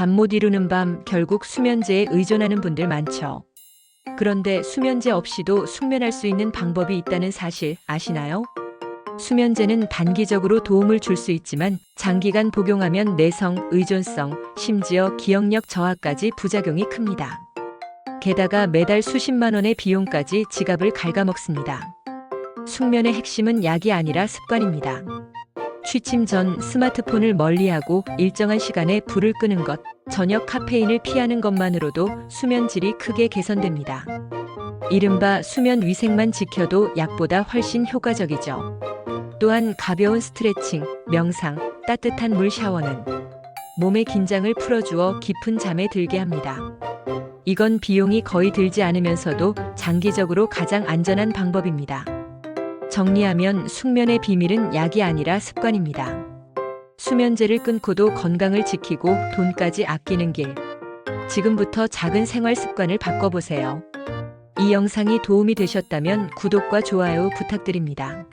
잠 못 이루는 밤 결국 수면제에 의존하는 분들 많죠. 그런데 수면제 없이도 숙면할 수 있는 방법이 있다는 사실 아시나요? 수면제는 단기적으로 도움을 줄 수 있지만 장기간 복용하면 내성, 의존성, 심지어 기억력 저하까지 부작용이 큽니다. 게다가 매달 수십만 원의 비용까지 지갑을 갉아먹습니다. 숙면의 핵심은 약이 아니라 습관입니다. 취침 전 스마트폰을 멀리하고 일정한 시간에 불을 끄는 것, 저녁 카페인을 피하는 것만으로도 수면 질이 크게 개선됩니다. 이른바 수면 위생만 지켜도 약보다 훨씬 효과적이죠. 또한 가벼운 스트레칭, 명상, 따뜻한 물 샤워는 몸의 긴장을 풀어주어 깊은 잠에 들게 합니다. 이건 비용이 거의 들지 않으면서도 장기적으로 가장 안전한 방법입니다. 정리하면 숙면의 비밀은 약이 아니라 습관입니다. 수면제를 끊고도 건강을 지키고 돈까지 아끼는 길. 지금부터 작은 생활 습관을 바꿔보세요. 이 영상이 도움이 되셨다면 구독과 좋아요 부탁드립니다.